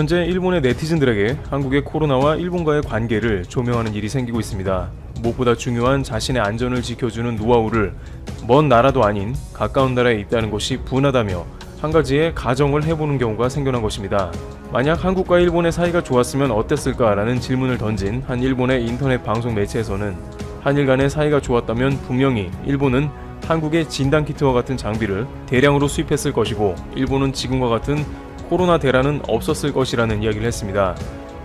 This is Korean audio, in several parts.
현재 일본의 네티즌들에게 한국의 코로나와 일본과의 관계를 조명하는 일이 생기고 있습니다. 무엇보다 중요한 자신의 안전을 지켜주는 노하우를 먼 나라도 아닌 가까운 나라에 있다는 것이 분하다며 한 가지의 가정을 해보는 경우가 생겨난 것입니다. 만약 한국과 일본의 사이가 좋았으면 어땠을까라는 질문을 던진 한 일본의 인터넷 방송 매체에서는 한일 간의 사이가 좋았다면 분명히 일본은 한국의 진단키트와 같은 장비를 대량으로 수입했을 것이고 일본은 지금과 같은 코로나 대란은 없었을 것이라는 이야기를 했습니다.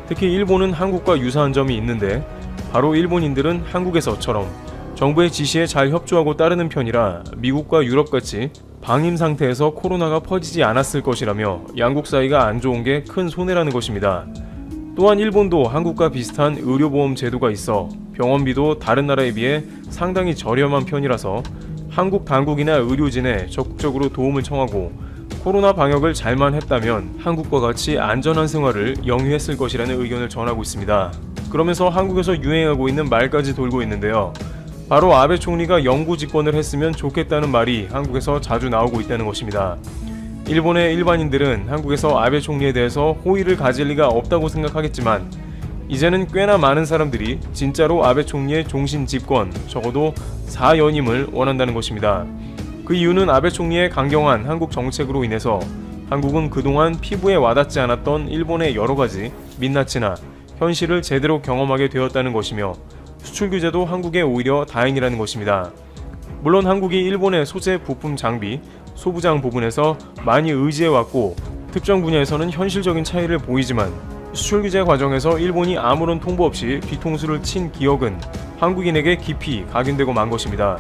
특히 일본은 한국과 유사한 점이 있는데 바로 일본인들은 한국에서처럼 정부의 지시에 잘 협조하고 따르는 편이라 미국과 유럽같이 방임 상태에서 코로나가 퍼지지 않았을 것이라며 양국 사이가 안 좋은 게 큰 손해라는 것입니다. 또한 일본도 한국과 비슷한 의료보험 제도가 있어 병원비도 다른 나라에 비해 상당히 저렴한 편이라서 한국 당국이나 의료진에 적극적으로 도움을 청하고 코로나 방역을 잘만 했다면 한국과 같이 안전한 생활을 영위했을 것이라는 의견을 전하고 있습니다. 그러면서 한국에서 유행하고 있는 말까지 돌고 있는데요. 바로 아베 총리가 영구 집권을 했으면 좋겠다는 말이 한국에서 자주 나오고 있다는 것입니다. 일본의 일반인들은 한국에서 아베 총리에 대해서 호의를 가질 리가 없다고 생각하겠지만 이제는 꽤나 많은 사람들이 진짜로 아베 총리의 종신 집권, 적어도 4연임을 원한다는 것입니다. 그 이유는 아베 총리의 강경한 한국 정책으로 인해서 한국은 그동안 피부에 와닿지 않았던 일본의 여러 가지 민낯이나 현실을 제대로 경험하게 되었다는 것이며 수출 규제도 한국에 오히려 다행이라는 것입니다. 물론 한국이 일본의 소재 부품 장비, 소부장 부분에서 많이 의지해왔고 특정 분야에서는 현실적인 차이를 보이지만 수출 규제 과정에서 일본이 아무런 통보 없이 뒤통수를 친 기억은 한국인에게 깊이 각인되고 만 것입니다.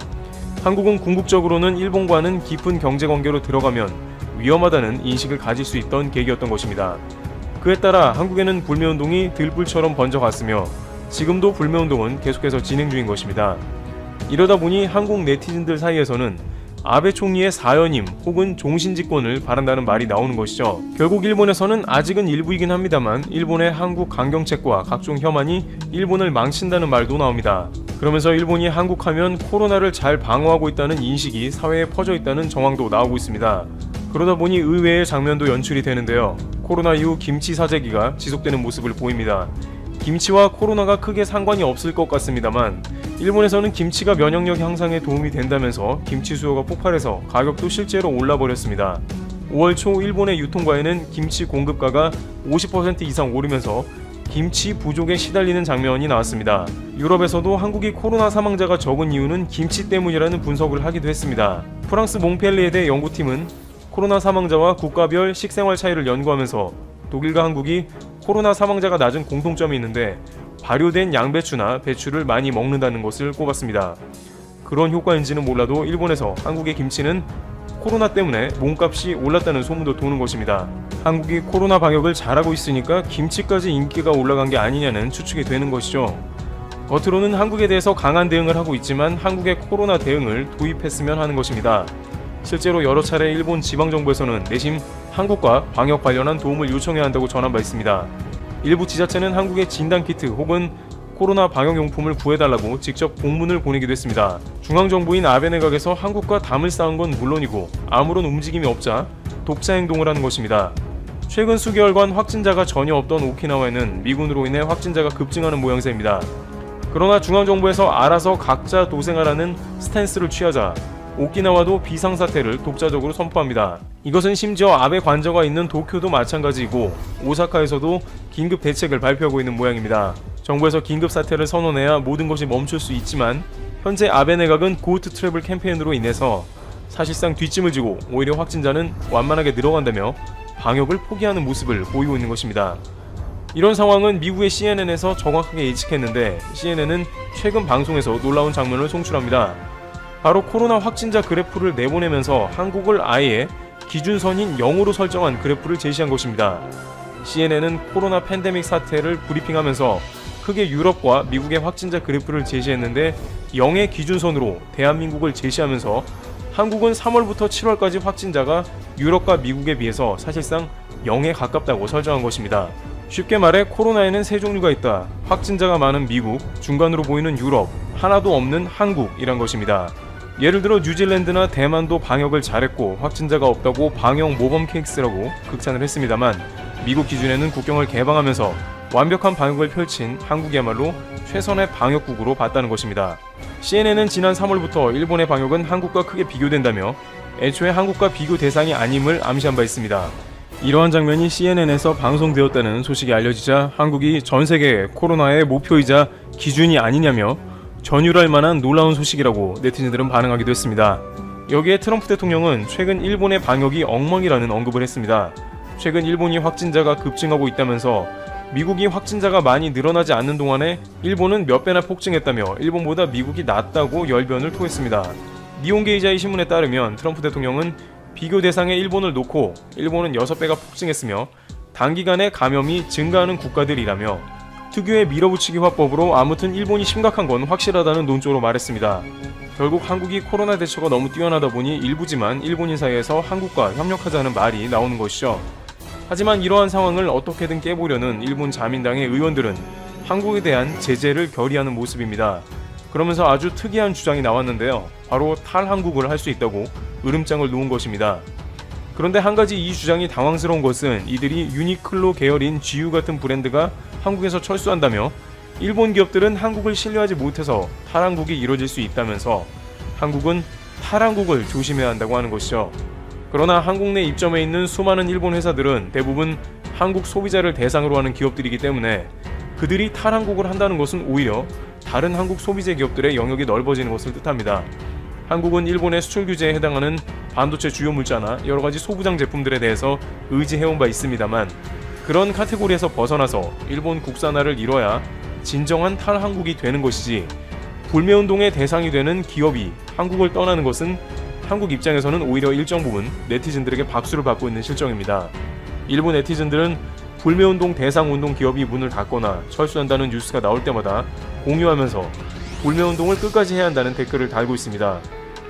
한국은 궁극적으로는 일본과는 깊은 경제 관계로 들어가면 위험하다는 인식을 가질 수 있던 계기였던 것입니다. 그에 따라 한국에는 불매운동이 들불처럼 번져갔으며 지금도 불매운동은 계속해서 진행 중인 것입니다. 이러다 보니 한국 네티즌들 사이에서는 아베 총리의 사연임 혹은 종신집권을 바란다는 말이 나오는 것이죠. 결국 일본에서는 아직은 일부이긴 합니다만 일본의 한국 강경책과 각종 혐한이 일본을 망친다는 말도 나옵니다. 그러면서 일본이 한국하면 코로나를 잘 방어하고 있다는 인식이 사회에 퍼져 있다는 정황도 나오고 있습니다. 그러다 보니 의외의 장면도 연출이 되는데요. 코로나 이후 김치 사재기가 지속되는 모습을 보입니다. 김치와 코로나가 크게 상관이 없을 것 같습니다만 일본에서는 김치가 면역력 향상에 도움이 된다면서 김치 수요가 폭발해서 가격도 실제로 올라 버렸습니다. 5월 초 일본의 유통과에는 김치 공급가가 50% 이상 오르면서 김치 부족에 시달리는 장면이 나왔습니다. 유럽에서도 한국이 코로나 사망자가 적은 이유는 김치 때문이라는 분석을 하기도 했습니다. 프랑스 몽펠리에 대 연구팀은 코로나 사망자와 국가별 식생활 차이를 연구하면서 독일과 한국이 코로나 사망자가 낮은 공통점이 있는데 발효된 양배추나 배추를 많이 먹는다는 것을 꼽았습니다. 그런 효과인지는 몰라도 일본에서 한국의 김치는 코로나 때문에 몸값이 올랐다는 소문도 도는 것입니다. 한국이 코로나 방역을 잘하고 있으니까 김치까지 인기가 올라간 게 아니냐는 추측이 되는 것이죠. 겉으로는 한국에 대해서 강한 대응을 하고 있지만 한국의 코로나 대응을 도입했으면 하는 것입니다. 실제로 여러 차례 일본 지방정부에서는 내심 한국과 방역 관련한 도움을 요청해야 한다고 전한 바 있습니다. 일부 지자체는 한국의 진단키트 혹은 코로나 방역용품을 구해달라고 직접 공문을 보내기도 했습니다. 중앙정부인 아베 내각에서 한국과 담을 쌓은 건 물론이고 아무런 움직임이 없자 독자 행동을 하는 것입니다. 최근 수개월간 확진자가 전혀 없던 오키나와에는 미군으로 인해 확진자가 급증하는 모양새입니다. 그러나 중앙정부에서 알아서 각자 도생하라는 스탠스를 취하자 오키나와도 비상사태를 독자적으로 선포합니다. 이것은 심지어 아베 관저가 있는 도쿄도 마찬가지이고 오사카에서도 긴급 대책을 발표하고 있는 모양입니다. 정부에서 긴급 사태를 선언해야 모든 것이 멈출 수 있지만 현재 아베 내각은 고트 트래블 캠페인으로 인해서 사실상 뒷짐을 지고 오히려 확진자는 완만하게 늘어간다며 방역을 포기하는 모습을 보이고 있는 것입니다. 이런 상황은 미국의 CNN에서 정확하게 예측했는데 CNN은 최근 방송에서 놀라운 장면을 송출합니다. 바로 코로나 확진자 그래프를 내보내면서 한국을 아예 기준선인 0으로 설정한 그래프를 제시한 것입니다. CNN은 코로나 팬데믹 사태를 브리핑하면서 크게 유럽과 미국의 확진자 그래프를 제시했는데 0의 기준선으로 대한민국을 제시하면서 한국은 3월부터 7월까지 확진자가 유럽과 미국에 비해서 사실상 0에 가깝다고 설정한 것입니다. 쉽게 말해 코로나에는 세 종류가 있다. 확진자가 많은 미국, 중간으로 보이는 유럽, 하나도 없는 한국이란 것입니다. 예를 들어 뉴질랜드나 대만도 방역을 잘했고 확진자가 없다고 방역 모범 케이스라고 극찬을 했습니다만 미국 기준에는 국경을 개방하면서 완벽한 방역을 펼친 한국이야말로 최선의 방역국으로 봤다는 것입니다. CNN은 지난 3월부터 일본의 방역은 한국과 크게 비교된다며 애초에 한국과 비교 대상이 아님을 암시한 바 있습니다. 이러한 장면이 CNN에서 방송되었다는 소식이 알려지자 한국이 전 세계 코로나의 목표이자 기준이 아니냐며 전율할 만한 놀라운 소식이라고 네티즌들은 반응하기도 했습니다. 여기에 트럼프 대통령은 최근 일본의 방역이 엉망이라는 언급을 했습니다. 최근 일본이 확진자가 급증하고 있다면서 미국이 확진자가 많이 늘어나지 않는 동안에 일본은 몇 배나 폭증했다며 일본보다 미국이 낫다고 열변을 토했습니다. 니온게이자의 신문에 따르면 트럼프 대통령은 비교 대상에 일본을 놓고 일본은 6배가 폭증했으며 단기간에 감염이 증가하는 국가들이라며 특유의 밀어붙이기 화법으로 아무튼 일본이 심각한 건 확실하다는 논조로 말했습니다. 결국 한국이 코로나 대처가 너무 뛰어나다 보니 일부지만 일본인 사이에서 한국과 협력하자는 말이 나오는 것이죠. 하지만 이러한 상황을 어떻게든 깨보려는 일본 자민당의 의원들은 한국에 대한 제재를 결의하는 모습입니다. 그러면서 아주 특이한 주장이 나왔는데요. 바로 탈한국을 할 수 있다고 으름장을 놓은 것입니다. 그런데 한 가지 이 주장이 당황스러운 것은 이들이 유니클로 계열인 GU 같은 브랜드가 한국에서 철수한다며 일본 기업들은 한국을 신뢰하지 못해서 탈한국이 이뤄질 수 있다면서 한국은 탈한국을 조심해야 한다고 하는 것이죠. 그러나 한국 내 입점해 있는 수많은 일본 회사들은 대부분 한국 소비자를 대상으로 하는 기업들이기 때문에 그들이 탈한국을 한다는 것은 오히려 다른 한국 소비재 기업들의 영역이 넓어지는 것을 뜻합니다. 한국은 일본의 수출 규제에 해당하는 반도체 주요 물자나 여러 가지 소부장 제품들에 대해서 의지해온 바 있습니다만 그런 카테고리에서 벗어나서 일본 국산화를 이뤄야 진정한 탈한국이 되는 것이지 불매운동의 대상이 되는 기업이 한국을 떠나는 것은 한국 입장에서는 오히려 일정 부분 네티즌들에게 박수를 받고 있는 실정입니다. 일본 네티즌들은 불매운동 대상 운동 기업이 문을 닫거나 철수한다는 뉴스가 나올 때마다 공유하면서 불매 운동을 끝까지 해야 한다는 댓글을 달고 있습니다.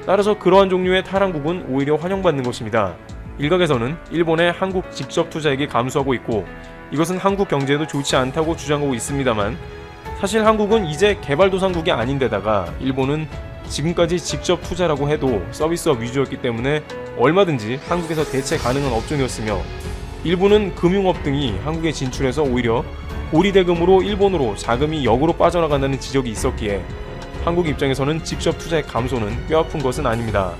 따라서 그러한 종류의 탈한국은 오히려 환영받는 것입니다. 일각에서는 일본의 한국 직접 투자액이 감소하고 있고 이것은 한국 경제에도 좋지 않다고 주장하고 있습니다만 사실 한국은 이제 개발도상국이 아닌데다가 일본은 지금까지 직접 투자라고 해도 서비스업 위주였기 때문에 얼마든지 한국에서 대체 가능한 업종이었으며 일본은 금융업 등이 한국에 진출해서 오히려 고리대금으로 일본으로 자금이 역으로 빠져나간다는 지적이 있었기에 한국 입장에서는 직접 투자의 감소는 뼈 아픈 것은 아닙니다.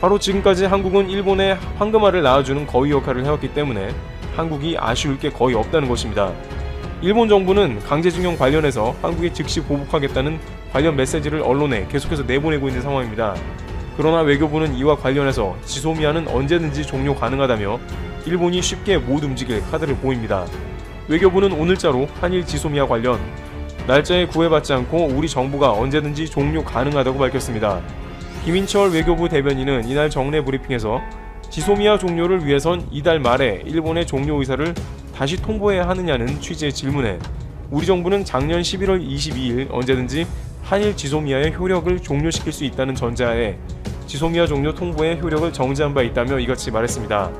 바로 지금까지 한국은 일본의 황금알을 낳아주는 거위 역할을 해왔기 때문에 한국이 아쉬울 게 거의 없다는 것입니다. 일본 정부는 강제징용 관련해서 한국에 즉시 보복하겠다는 관련 메시지를 언론에 계속해서 내보내고 있는 상황입니다. 그러나 외교부는 이와 관련해서 지소미아는 언제든지 종료 가능하다며 일본이 쉽게 못 움직일 카드를 보입니다. 외교부는 오늘자로 한일 지소미아 관련 날짜에 구애받지 않고 우리 정부가 언제든지 종료 가능하다고 밝혔습니다. 김인철 외교부 대변인은 이날 정례 브리핑에서 지소미아 종료를 위해선 이달 말에 일본의 종료 의사를 다시 통보해야 하느냐는 취지의 질문에 우리 정부는 작년 11월 22일 언제든지 한일 지소미아의 효력을 종료시킬 수 있다는 전제하에 지소미아 종료 통보의 효력을 정지한 바 있다며 이같이 말했습니다.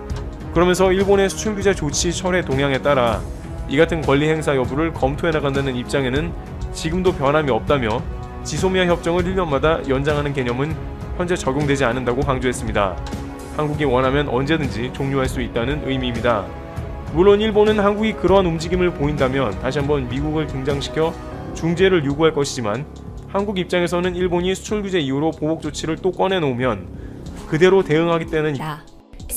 그러면서 일본의 수출 규제 조치 철회 동향에 따라 이 같은 권리 행사 여부를 검토해 나간다는 입장에는 지금도 변함이 없다며 지소미아 협정을 1년마다 연장하는 개념은 현재 적용되지 않는다고 강조했습니다. 한국이 원하면 언제든지 종료할 수 있다는 의미입니다. 물론 일본은 한국이 그러한 움직임을 보인다면 다시 한번 미국을 등장시켜 중재를 요구할 것이지만 한국 입장에서는 일본이 수출 규제 이후로 보복 조치를 또 꺼내놓으면 그대로 다.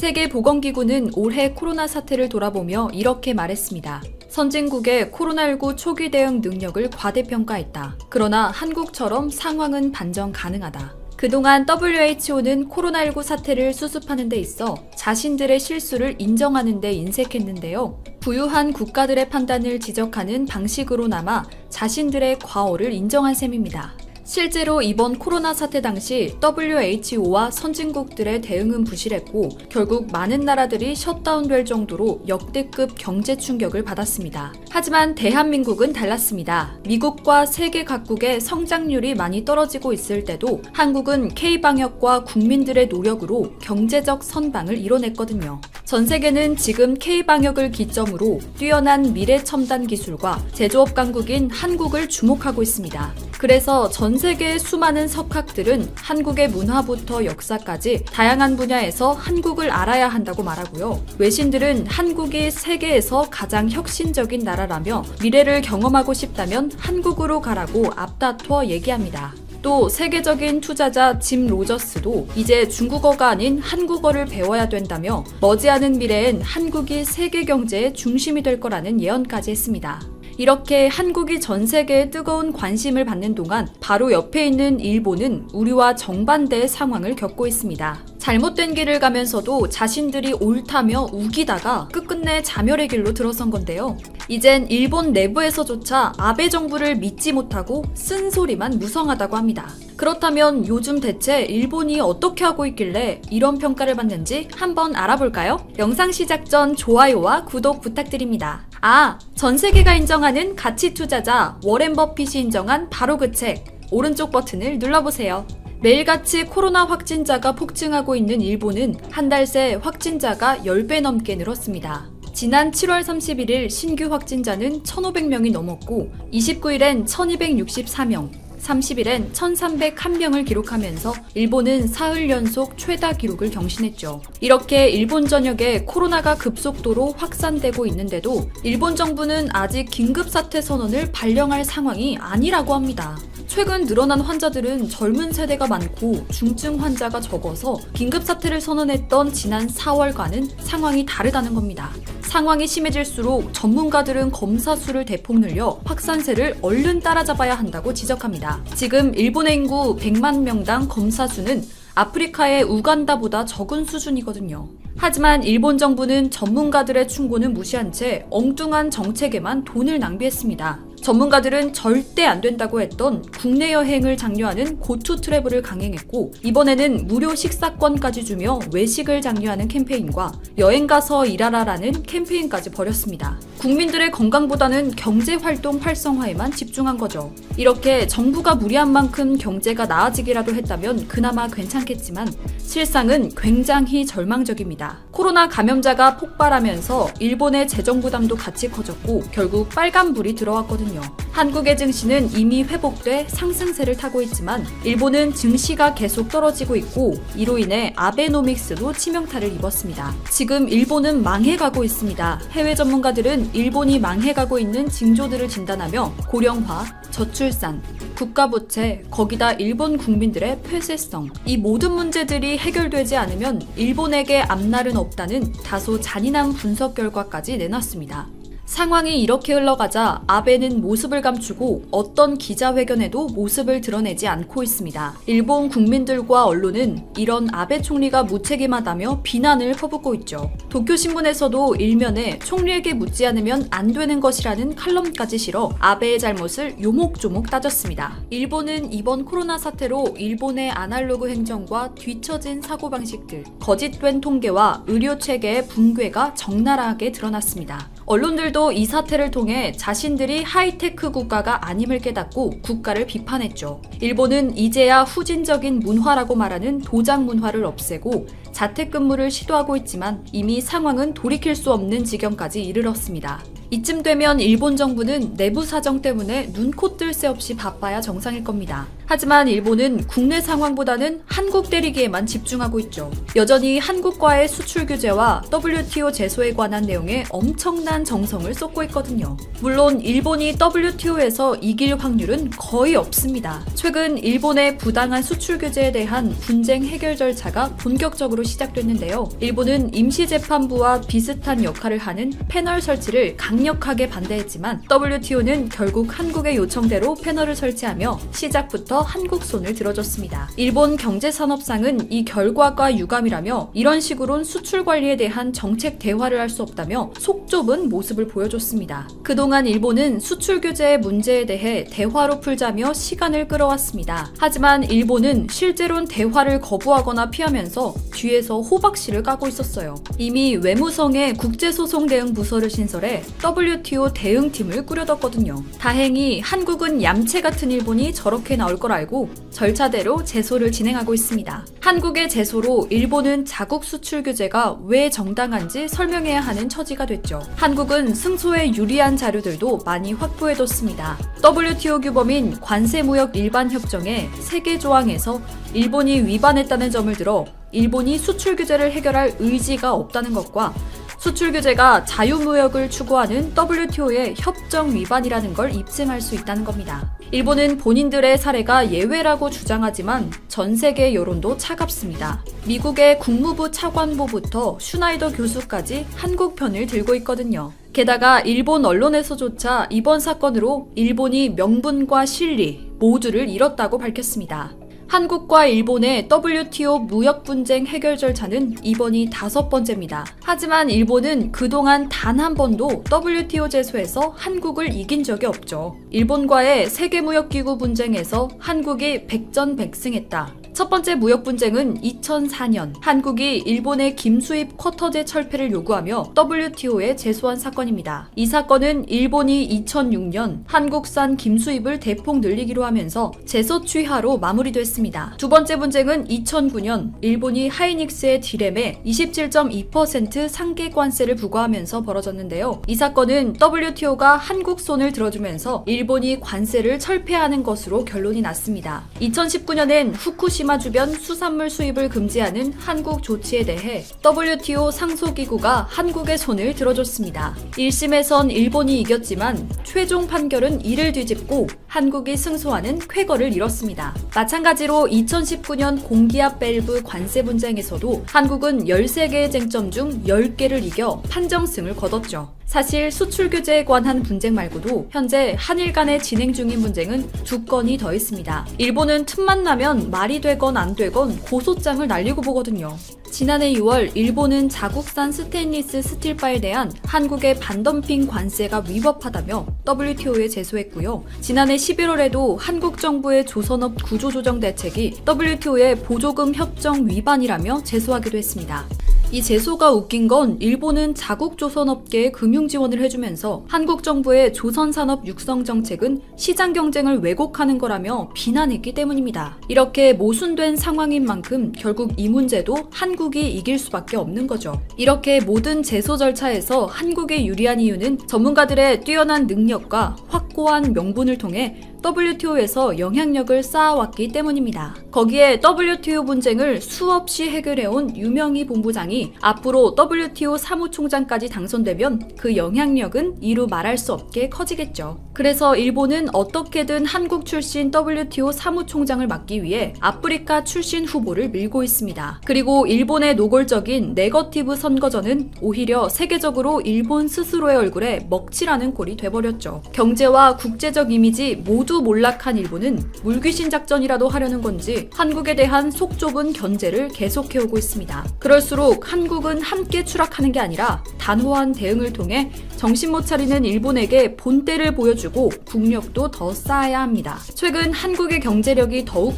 세계보건기구는 올해 코로나 사태를 돌아보며 이렇게 말했습니다. 선진국의 코로나19 초기 대응 능력을 과대평가했다. 그러나 한국처럼 상황은 반전 가능하다. 그동안 WHO는 코로나19 사태를 수습하는 데 있어 자신들의 실수를 인정하는 데 인색했는데요. 부유한 국가들의 판단을 지적하는 방식으로나마 자신들의 과오를 인정한 셈입니다. 실제로 이번 코로나 사태 당시 WHO와 선진국들의 대응은 부실했고 결국 많은 나라들이 셧다운될 정도로 역대급 경제 충격을 받았습니다. 하지만 대한민국은 달랐습니다. 미국과 세계 각국의 성장률이 많이 떨어지고 있을 때도 한국은 K 방역과 국민들의 노력으로 경제적 선방을 이뤄냈거든요. 전 세계는 지금 K-방역을 기점으로 뛰어난 미래 첨단 기술과 제조업 강국인 한국을 주목하고 있습니다. 그래서 전 세계의 수많은 석학들은 한국의 문화부터 역사까지 다양한 분야에서 한국을 알아야 한다고 말하고요. 외신들은 한국이 세계에서 가장 혁신적인 나라라며 미래를 경험하고 싶다면 한국으로 가라고 앞다퉈 얘기합니다. 또 세계적인 투자자 짐 로저스도 이제 중국어가 아닌 한국어를 배워야 된다며 머지않은 미래엔 한국이 세계 경제의 중심이 될 거라는 예언까지 했습니다. 이렇게 한국이 전 세계에 뜨거운 관심을 받는 동안 바로 옆에 있는 일본은 우리와 정반대의 상황을 겪고 있습니다. 잘못된 길을 가면서도 자신들이 옳다며 우기다가 끝끝내 자멸의 길로 들어선 건데요. 이젠 일본 내부에서조차 아베 정부를 믿지 못하고 쓴소리만 무성하다고 합니다. 그렇다면 요즘 대체 일본이 어떻게 하고 있길래 이런 평가를 받는지 한번 알아볼까요? 영상 시작 전 좋아요와 구독 부탁드립니다. 아, 전 세계가 인정하는 가치 투자자 워렌 버핏이 인정한 바로 그 책 오른쪽 버튼을 눌러보세요. 매일같이 코로나 확진자가 폭증하고 있는 일본은 한 달 새 확진자가 10배 넘게 늘었습니다. 지난 7월 31일 신규 확진자는 1,500명이 넘었고 29일엔 1,264명, 30일엔 1,301명을 기록하면서 일본은 사흘 연속 최다 기록을 경신했죠. 이렇게 일본 전역에 코로나가 급속도로 확산되고 있는데도 일본 정부는 아직 긴급사태 선언을 발령할 상황이 아니라고 합니다. 최근 늘어난 환자들은 젊은 세대가 많고 중증 환자가 적어서 긴급 사태를 선언했던 지난 4월과는 상황이 다르다는 겁니다. 상황이 심해질수록 전문가들은 검사 수를 대폭 늘려 확산세를 얼른 따라잡아야 한다고 지적합니다. 지금 일본의 인구 100만 명당 검사 수는 아프리카의 우간다보다 적은 수준이거든요. 하지만 일본 정부는 전문가들의 충고는 무시한 채 엉뚱한 정책에만 돈을 낭비했습니다. 전문가들은 절대 안 된다고 했던 국내 여행을 장려하는 고투 트래블을 강행했고 이번에는 무료 식사권까지 주며 외식을 장려하는 캠페인과 여행 가서 일하라라는 캠페인까지 벌였습니다. 국민들의 건강보다는 경제 활동 활성화에만 집중한 거죠. 이렇게 정부가 무리한 만큼 경제가 나아지기라도 했다면 그나마 괜찮겠지만 실상은 굉장히 절망적입니다. 코로나 감염자가 폭발하면서 일본의 재정 부담도 같이 커졌고 결국 빨간불이 들어왔거든요. 한국의 증시는 이미 회복돼 상승세를 타고 있지만 일본은 증시가 계속 떨어지고 있고 이로 인해 아베노믹스도 치명타를 입었습니다. 지금 일본은 망해가고 있습니다. 해외 전문가들은 일본이 망해가고 있는 징조들을 진단하며 고령화, 저출산, 국가부채, 거기다 일본 국민들의 폐쇄성, 이 모든 문제들이 해결되지 않으면 일본에게 앞날은 없다는 다소 잔인한 분석 결과까지 내놨습니다. 상황이 이렇게 흘러가자 아베는 모습을 감추고 어떤 기자회견에도 모습을 드러내지 않고 있습니다. 일본 국민들과 언론은 이런 아베 총리가 무책임하다며 비난을 퍼붓고 있죠. 도쿄신문에서도 일면에 총리에게 묻지 않으면 안 되는 것이라는 칼럼까지 실어 아베의 잘못을 요목조목 따졌습니다. 일본은 이번 코로나 사태로 일본의 아날로그 행정과 뒤처진 사고방식들, 거짓된 통계와 의료 체계의 붕괴가 적나라하게 드러났습니다. 언론들도 이 사태를 통해 자신들이 하이테크 국가가 아님을 깨닫고 국가를 비판했죠. 일본은 이제야 후진적인 문화라고 말하는 도장 문화를 없애고 자택근무를 시도하고 있지만 이미 상황은 돌이킬 수 없는 지경까지 이르렀습니다. 이쯤 되면 일본 정부는 내부 사정 때문에 눈코 뜰 새 없이 바빠야 정상일 겁니다. 하지만 일본은 국내 상황보다는 한국 때리기에만 집중하고 있죠. 여전히 한국과의 수출 규제와 WTO 제소에 관한 내용에 엄청난 정성을 쏟고 있거든요. 물론 일본이 WTO에서 이길 확률은 거의 없습니다. 최근 일본의 부당한 수출 규제에 대한 분쟁 해결 절차가 본격적으로 시작됐는데요. 일본은 임시재판부와 비슷한 역할을 하는 패널 설치를 강 력하게 반대했지만 WTO는 결국 한국의 요청대로 패널을 설치하며 시작부터 한국 손을 들어줬습니다. 일본 경제산업상은 이 결과가 유감이라며 이런 식으론 수출 관리에 대한 정책 대화를 할 수 없다며 속 좁은 모습을 보여줬습니다. 그동안 일본은 수출 규제의 문제에 대해 대화로 풀자며 시간을 끌어왔습니다. 하지만 일본은 실제론 대화를 거부하거나 피하면서 뒤에서 호박씨를 까고 있었어요. 이미 외무성에 국제소송 대응 부서를 신설해 WTO 대응팀을 꾸려뒀거든요. 다행히 한국은 얌체 같은 일본이 저렇게 나올 걸 알고 절차대로 제소를 진행하고 있습니다. 한국의 제소로 일본은 자국 수출 규제가 왜 정당한지 설명해야 하는 처지가 됐죠. 한국은 승소에 유리한 자료들도 많이 확보해뒀습니다. WTO 규범인 관세무역 일반 협정의 세계 조항에서 일본이 위반했다는 점을 들어 일본이 수출 규제를 해결할 의지가 없다는 것과 수출 규제가 자유무역을 추구하는 WTO의 협정 위반이라는 걸 입증할 수 있다는 겁니다. 일본은 본인들의 사례가 예외라고 주장하지만 전 세계 여론도 차갑습니다. 미국의 국무부 차관보부터 슈나이더 교수까지 한국 편을 들고 있거든요. 게다가 일본 언론에서조차 이번 사건으로 일본이 명분과 실리 모두를 잃었다고 밝혔습니다. 한국과 일본의 WTO 무역 분쟁 해결 절차는 이번이 다섯 번째입니다. 하지만 일본은 그동안 단 한 번도 WTO 제소에서 한국을 이긴 적이 없죠. 일본과의 세계무역기구 분쟁에서 한국이 백전백승했다. 첫 번째 무역 분쟁은 2004년 한국이 일본의 김수입 쿼터제 철폐를 요구하며 WTO에 제소한 사건입니다. 이 사건은 일본이 2006년 한국산 김수입을 대폭 늘리기로 하면서 제소 취하로 마무리됐습니다. 두 번째 분쟁은 2009년 일본이 하이닉스의 디램에 27.2% 상계 관세를 부과하면서 벌어졌는데요. 이 사건은 WTO가 한국 손을 들어주면서 일본이 관세를 철폐하는 것으로 결론이 났습니다. 2019년엔 후쿠시마 주변 수산물 수입을 금지하는 한국 조치에 대해 WTO 상소기구가 한국의 손을 들어줬습니다. 1심에선 일본이 이겼지만 최종 판결은 이를 뒤집고 한국이 승소하는 쾌거를 이뤘습니다. 마찬가지로 2019년 공기압 밸브 관세 분쟁에서도 한국은 13개의 쟁점 중 10개를 이겨 판정승을 거뒀죠. 사실 수출 규제에 관한 분쟁 말고도 현재 한일 간에 진행 중인 분쟁은 두 건이 더 있습니다. 일본은 틈만 나면 말이 되건 안 되건 고소장을 날리고 보거든요. 지난해 6월 일본은 자국산 스테인리스 스틸바에 대한 한국의 반덤핑 관세가 위법하다며 WTO에 제소했고요. 지난해 11월에도 한국 정부의 조선업 구조조정 대책이 WTO의 보조금 협정 위반이라며 제소하기도 했습니다. 이 제소가 웃긴 건 일본은 자국 조선 업계에 금융 지원을 해주면서 한국 정부의 조선 산업 육성 정책은 시장 경쟁을 왜곡하는 거라며 비난했기 때문입니다. 이렇게 모순된 상황인 만큼 결국 이 문제도 한국이 이길 수밖에 없는 거죠. 이렇게 모든 제소 절차에서 한국에 유리한 이유는 전문가들의 뛰어난 능력과 확고한 명분을 통해 WTO에서 영향력을 쌓아왔기 때문입니다. 거기에 WTO 분쟁을 수없이 해결해온 유명희 본부장이 앞으로 WTO 사무총장까지 당선되면 그 영향력은 이루 말할 수 없게 커지겠죠. 그래서 일본은 어떻게든 한국 출신 WTO 사무총장을 맡기 위해 아프리카 출신 후보를 밀고 있습니다. 그리고 일본의 노골적인 네거티브 선거전은 오히려 세계적으로 일본 스스로의 얼굴에 먹칠하는 꼴이 돼버렸죠. 경제와 국제적 이미지 모두 몰락한 일본은 물귀신 작전이라도 하려는 건지 한국에 대한 속 좁은 견제를 계속해오고 있습니다. 그럴수록 한국은 함께 추락하는 게 아니라 단호한 대응을 통해 정신 못 차리는 일본에게 본때를 보여주고 국력도 더 쌓아야 합니다. 최근 한국의 경제력이 더욱